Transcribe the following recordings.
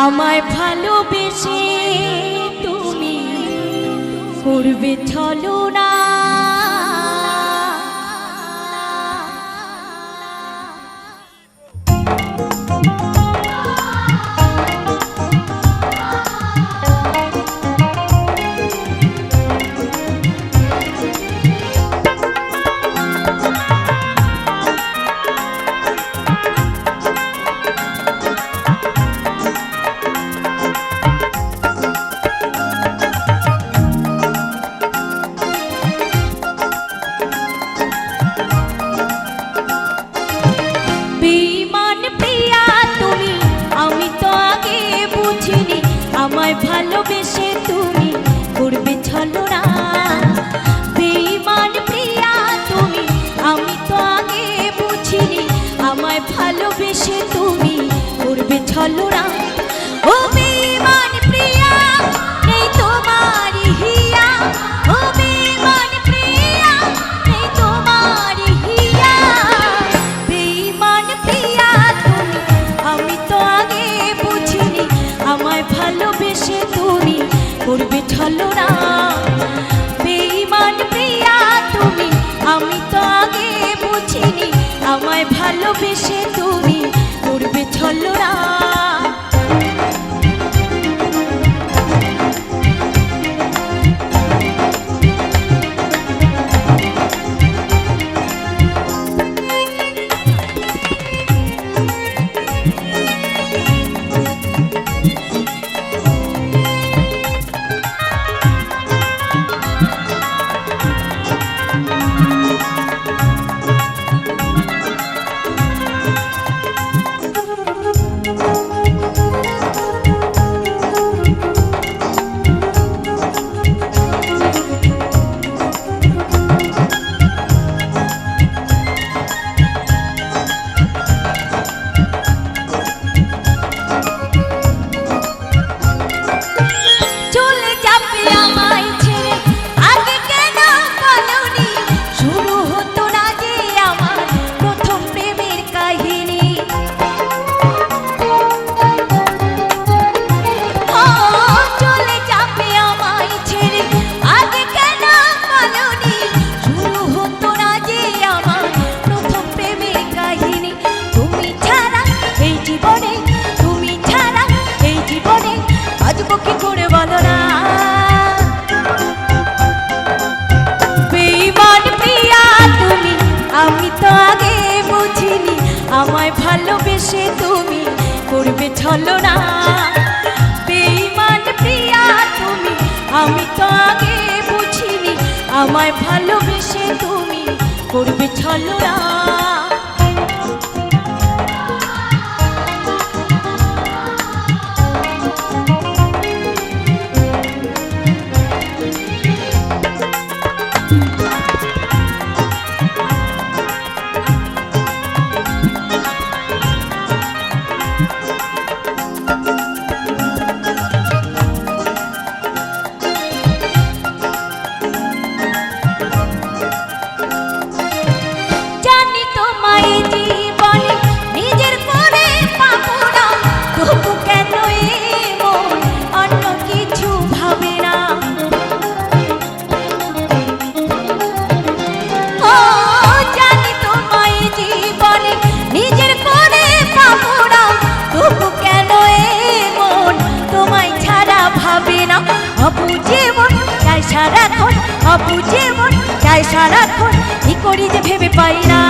আমায় ভালোবেসে তুমি করবে চলো ছলো না ও বেঈমান প্রিয়া নেই তোমার হিয়া। ও আগে বুঝিনি, আমায় ভালোবেসে তুমি করবে ছলো না প্রিয়া, তুমি, আমি তো আগে বুঝিনি ভালোবেসে জীবনে, তুমি ছাড়া এই জীবনে বাজবো কি করে বলো না? বেঈমান প্রিয়া তুমি, আমি তো আগে বুঝিনি, আমায় ভালোবেসে তুমি করবে ছলো না। বেঈমান প্রিয়া তুমি, আমি তো আগে বুঝিনি, আমায় ভালোবেসে তুমি করবে ছলো না। সারাক্ষণ কি করি যে ভেবে পাই না।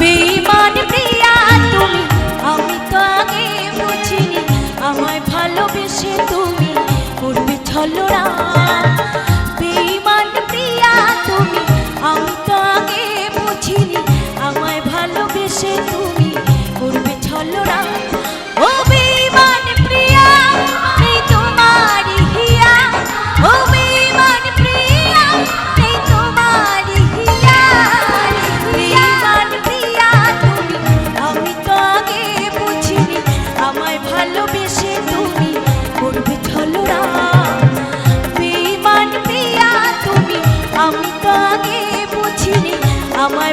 বেঈমান প্রিয়া, তুমি, আমি তো আগে বুঝিনি, আমায় ভালোবেসে তুমি করবে ছলো না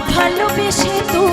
আমায় ভালোবেসে তুমি